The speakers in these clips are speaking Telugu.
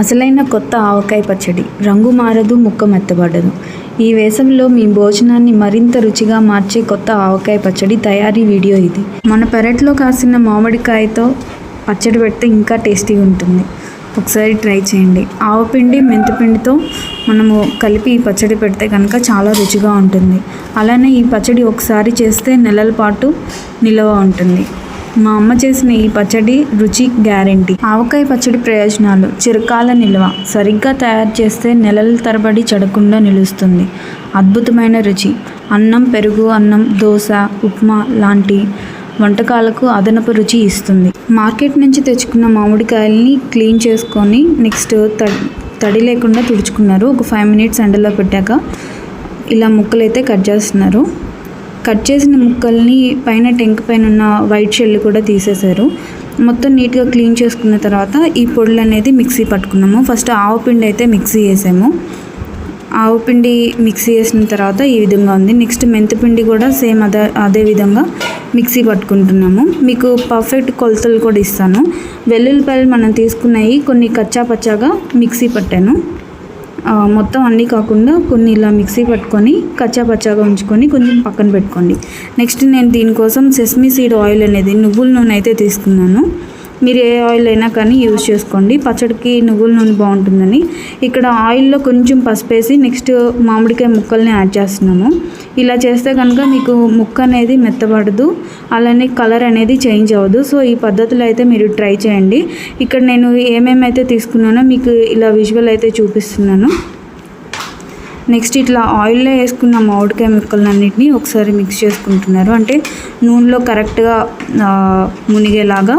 అసలైన కొత్త ఆవకాయ పచ్చడి. రంగు మారదు ముక్క మెత్తబడదు ఈ వేసవిలో మీ భోజనాన్ని మరింత రుచిగా మార్చే కొత్త ఆవకాయ పచ్చడి తయారీ వీడియో ఇది. మన పెరట్లో కాసిన మామిడికాయతో పచ్చడి పెడితే ఇంకా టేస్టీగా ఉంటుంది. ఒకసారి ట్రై చేయండి. ఆవపిండి మెంతిపిండితో మనము కలిపి ఈ పచ్చడి పెడితే కనుక చాలా రుచిగా ఉంటుంది. అలానే ఈ పచ్చడి ఒకసారి చేస్తే నెలల పాటు నిల్వ ఉంటుంది. మా అమ్మ చేసిన ఈ పచ్చడి రుచి గ్యారెంటీ. ఆవకాయ పచ్చడి ప్రయోజనాలు. చిరకాల నిల్వ. సరిగ్గా తయారు చేస్తే నెలల తరబడి చెడకుండా నిలుస్తుంది. అద్భుతమైన రుచి. అన్నం పెరుగు అన్నం దోశ ఉప్మా లాంటి వంటకాలకు అదనపు రుచి ఇస్తుంది. మార్కెట్ నుంచి తెచ్చుకున్న మామిడికాయల్ని క్లీన్ చేసుకొని నెక్స్ట్ తడి తడి లేకుండా తుడుచుకున్నారు. ఒక ఫైవ్ మినిట్స్ ఎండలో పెట్టాక ఇలా ముక్కలు అయితే కట్ చేస్తున్నారు. కట్ చేసిన ముక్కల్ని పైన టెంక్ పైన ఉన్న వైట్ షెల్ కూడా తీసేశారు. మొత్తం నీట్గా క్లీన్ చేసుకున్న తర్వాత ఈ పొడులు అనేది మిక్సీ పట్టుకున్నాము. ఫస్ట్ ఆవు పిండి అయితే మిక్సీ వేసాము ఆవు పిండి మిక్సీ వేసిన తర్వాత ఈ విధంగా ఉంది. నెక్స్ట్ మెంతిపిండి కూడా సేమ్ అదే అదే విధంగా మిక్సీ పట్టుకుంటున్నాము. మీకు పర్ఫెక్ట్ కొలతలు కూడా ఇస్తాను. వెల్లుల్లిపాయలు మనం తీసుకున్నాయి కొన్ని కచ్చా పచ్చాగా మిక్సీ పట్టాను. మొత్తం అన్నీ కాకుండా కొన్ని ఇలా మిక్సీ పట్టుకొని కచ్చా పచ్చాగా ఉంచుకొని కొంచెం పక్కన పెట్టుకోండి. నెక్స్ట్ నేను దీనికోసం సెస్మీ సీడ్ ఆయిల్ అనేది నువ్వుల నూనె అయితే తీసుకున్నాను. మీరు ఏ ఆయిల్ అయినా కానీ యూజ్ చేసుకోండి. పచ్చడికి నువ్వుల నూనె బాగుంటుందని. ఇక్కడ ఆయిల్లో కొంచెం పసుపు వేసి నెక్స్ట్ మామిడికాయ ముక్కల్ని యాడ్ చేస్తున్నాము. ఇలా చేస్తే కనుక మీకు ముక్క అనేది మెత్తబడదు. అలానే కలర్ అనేది చేంజ్ అవ్వదు. సో ఈ పద్ధతిలో అయితే మీరు ట్రై చేయండి. ఇక్కడ నేను ఏమేమైతే తీసుకున్నానో మీకు ఇలా విజువల్ అయితే చూపిస్తున్నాను. నెక్స్ట్ ఇట్లా ఆయిల్లో వేసుకున్న మామిడికాయ ముక్కలన్నింటినీ ఒకసారి మిక్స్ చేసుకుంటున్నారు. అంటే నూనెలో కరెక్ట్గా మునిగేలాగా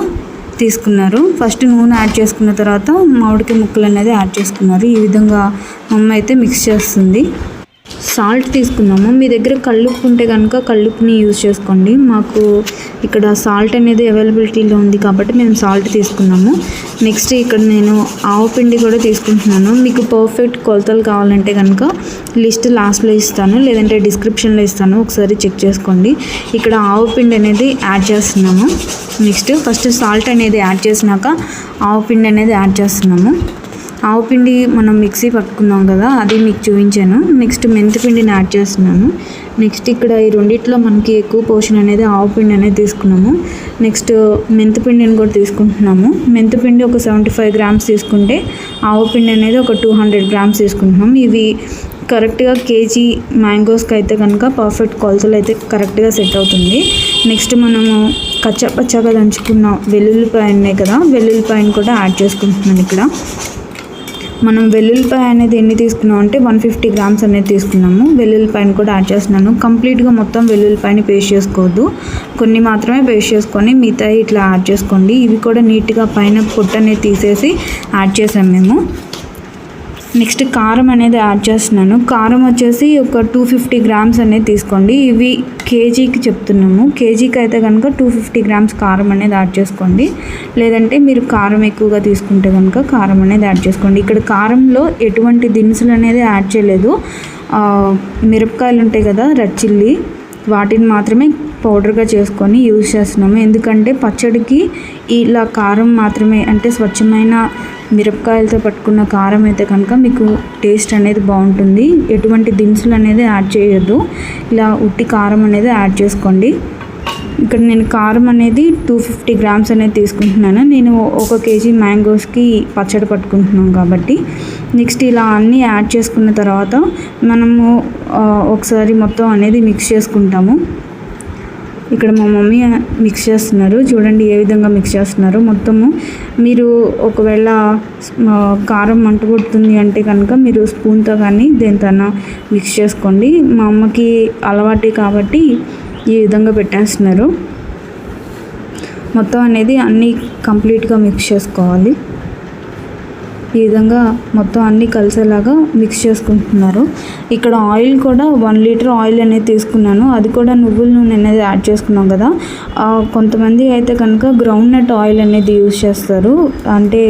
తీసుకున్నారు. ఫస్ట్ నూనె యాడ్ చేసుకున్న తర్వాత మామిడికాయ ముక్కలు అనేది యాడ్ చేసుకున్నారు. ఈ విధంగా అమ్మ అయితే మిక్స్ చేస్తుంది. సాల్ట్ తీసుకున్నాము మీ దగ్గర కల్లుప్పు ఉంటే కనుక కల్లుప్పుని యూజ్ చేసుకోండి. మాకు ఇక్కడ సాల్ట్ అనేది అవైలబిలిటీలో ఉంది కాబట్టి మేము సాల్ట్ తీసుకున్నాము. నెక్స్ట్ ఇక్కడ నేను ఆవు పిండి కూడా తీసుకుంటున్నాను. మీకు పర్ఫెక్ట్ కొలతలు కావాలంటే కనుక లిస్ట్ లాస్ట్లో ఇస్తాను. లేదంటే డిస్క్రిప్షన్లో ఇస్తాను. ఒకసారి చెక్ చేసుకోండి. ఇక్కడ ఆవు పిండి అనేది యాడ్ చేస్తున్నాము. నెక్స్ట్ ఫస్ట్ సాల్ట్ అనేది యాడ్ చేసినాక ఆవు పిండి అనేది యాడ్ చేస్తున్నాము. ఆవు పిండి మనం మిక్సీ పట్టుకున్నాం కదా అది మీకు చూపించాను. నెక్స్ట్ మెంతిపిండిని యాడ్ చేస్తున్నాను. నెక్స్ట్ ఇక్కడ ఈ రెండిట్లో మనకి ఎక్కువ పోషన్ అనేది ఆవు పిండి అనేది తీసుకున్నాము. నెక్స్ట్ మెంతిపిండిని కూడా తీసుకుంటున్నాము. మెంతిపిండి ఒక సెవెంటీ ఫైవ్ గ్రామ్స్ తీసుకుంటే ఆవు పిండి అనేది ఒక టూ హండ్రెడ్ గ్రామ్స్ తీసుకుంటున్నాం ఇవి కరెక్ట్గా కేజీ మ్యాంగోస్కి అయితే కనుక పర్ఫెక్ట్ కొలతలు అయితే కరెక్ట్గా సెట్ అవుతుంది. నెక్స్ట్ మనము కచ్చా పచ్చాగా దంచుకున్న వెల్లుల్లిపాయ ఉన్నాయి కదా వెల్లుల్లిపాయని కూడా యాడ్ చేసుకుంటున్నాను ఇక్కడ. మనం వెల్లుల్లిపాయ అనేది ఎన్ని తీసుకున్నాం అంటే వన్ ఫిఫ్టీ గ్రామ్స్ అనేది తీసుకున్నాము. వెల్లుల్లిపాయని కూడా యాడ్ చేస్తున్నాను. కంప్లీట్గా మొత్తం వెల్లుల్లిపాయని పేస్ట్ చేసుకోవద్దు. కొన్ని మాత్రమే పేస్ట్ చేసుకొని మిగతా ఇట్లా యాడ్ చేసుకోండి. ఇవి కూడా నీట్గా పైన పొట్టు అనేది తీసేసి యాడ్ చేసాం మేము. నెక్స్ట్ కారం అనేది యాడ్ చేస్తున్నాను. కారం వచ్చేసి ఒక టూ ఫిఫ్టీ గ్రామ్స్ అనేది తీసుకోండి. ఇవి కేజీకి చెప్తున్నాము. కేజీకి అయితే కనుక టూ ఫిఫ్టీ గ్రామ్స్ కారం అనేది యాడ్ చేసుకోండి. లేదంటే మీరు కారం ఎక్కువగా తీసుకుంటే కనుక కారం అనేది యాడ్ చేసుకోండి. ఇక్కడ కారంలో ఎటువంటి దినుసులు అనేది యాడ్ చేయలేదు. మిరపకాయలు ఉంటాయి కదా రెడ్ చిల్లీ. వాటిని మాత్రమే పౌడర్గా చేసుకొని యూజ్ చేస్తున్నాము. ఎందుకంటే పచ్చడికి ఇలా కారం మాత్రమే అంటే స్వచ్ఛమైన మిరపకాయలతో పట్టుకున్న కారం అయితే కనుక మీకు టేస్ట్ అనేది బాగుంటుంది. ఎటువంటి దినుసులు అనేది యాడ్ చేయొద్దు. ఇలా ఉట్టి కారం అనేది యాడ్ చేసుకోండి. ఇక్కడ నేను కారం అనేది టూ ఫిఫ్టీ గ్రామ్స్ అనేది తీసుకుంటున్నాను. నేను ఒక కేజీ మ్యాంగోస్కి పచ్చడి పట్టుకుంటున్నాను కాబట్టి. నెక్స్ట్ ఇలా అన్నీ యాడ్ చేసుకున్న తర్వాత మనము ఒకసారి మొత్తం అనేది మిక్స్ చేసుకుంటాము. ఇక్కడ మా మమ్మీ మిక్స్ చేస్తున్నారు. చూడండి ఏ విధంగా మిక్స్ చేస్తున్నారు. మొత్తము మీరు ఒకవేళ కారం మంటగొడుతుంది అంటే కనుక మీరు స్పూన్తో కానీ దేనితోనా మిక్స్ చేసుకోండి. మా అమ్మకి అలవాటే కాబట్టి ఈ విధంగా పెట్టేస్తున్నారు. మొత్తం అనేది అన్నీ కంప్లీట్గా మిక్స్ చేసుకోవాలి. ఈ విధంగా మొత్తం అన్నీ కలిసేలాగా మిక్స్ చేసుకుంటున్నారు. ఇక్కడ ఆయిల్ కూడా వన్ లీటర్ ఆయిల్ అనేది తీసుకున్నాను. అది కూడా నువ్వుల నూనె అనేది యాడ్ చేసుకున్నాం కదా. కొంతమంది అయితే కనుక గ్రౌండ్ నట్ ఆయిల్ అనేది యూజ్ చేస్తారు. అంటే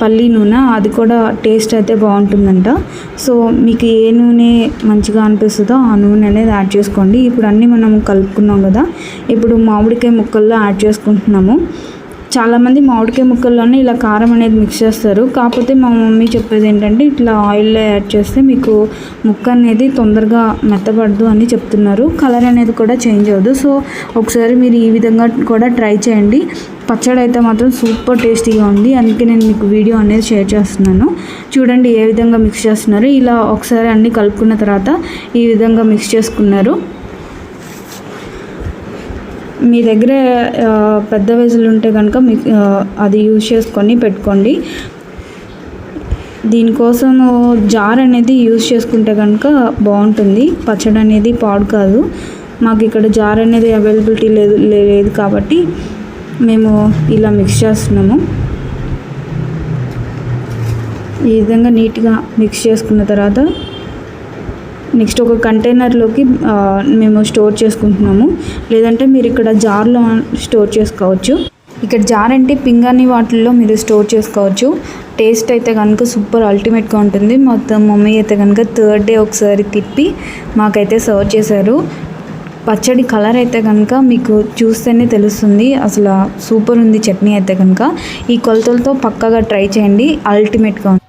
పల్లి నూనె అది కూడా టేస్ట్ అయితే బాగుంటుందంట. సో మీకు ఏ నూనె మంచిగా అనిపిస్తుందో ఆ నూనె అనేది యాడ్ చేసుకోండి. ఇప్పుడు అన్నీ మనం కలుపుకున్నాం కదా. ఇప్పుడు మామిడికాయ ముక్కల్లో యాడ్ చేసుకుంటున్నాము. చాలామంది మామిడికాయ ముక్కల్లోనే ఇలా కారం అనేది మిక్స్ చేస్తారు. కాకపోతే మా మమ్మీ చెప్పేది ఏంటంటే ఇట్లా ఆయిల్లో యాడ్ చేస్తే మీకు ముక్క అనేది తొందరగా మెత్తబడదు అని చెప్తున్నారు. కలర్ అనేది కూడా చేంజ్ అవ్వదు. సో ఒకసారి మీరు ఈ విధంగా కూడా ట్రై చేయండి. పచ్చడి అయితే మాత్రం సూపర్ టేస్టీగా ఉంది. అందుకే నేను మీకు వీడియో అనేది షేర్ చేస్తున్నాను. చూడండి ఏ విధంగా మిక్స్ చేస్తున్నారు. ఇలా ఒకసారి అన్నీ కలుపుకున్న తర్వాత ఈ విధంగా మిక్స్ చేసుకున్నారు. మీ దగ్గర పెద్ద వెజులు ఉంటే కనుక మీ అది యూజ్ చేసుకొని పెట్టుకోండి. దీనికోసం జార్ అనేది యూజ్ చేసుకుంటే కనుక బాగుంటుంది. పచ్చడి అనేది పాడు కాదు. మాకు ఇక్కడ జార్ అనేది అవైలబిలిటీ లేదు లేదు కాబట్టి మేము ఇలా మిక్స్ చేస్తున్నాము. ఈ విధంగా నీట్గా మిక్స్ చేసుకున్న తర్వాత నెక్స్ట్ ఒక కంటైనర్లోకి మేము స్టోర్ చేసుకుంటున్నాము. లేదంటే మీరు ఇక్కడ జార్లో స్టోర్ చేసుకోవచ్చు. ఇక్కడ జార్ అంటే పింగాణి వాటిల్లో మీరు స్టోర్ చేసుకోవచ్చు. టేస్ట్ అయితే కనుక సూపర్ అల్టిమేట్గా ఉంటుంది. మొత్తం మమ్మీ అయితే కనుక థర్డ్ డే ఒకసారి తిప్పి మాకైతే సర్వ్ చేశారు. పచ్చడి కలర్ అయితే కనుక మీకు చూస్తేనే తెలుస్తుంది. అసలు సూపర్ ఉంది చట్నీ అయితే కనుక. ఈ కొలతలతో పక్కగా ట్రై చేయండి. అల్టిమేట్గా ఉంది.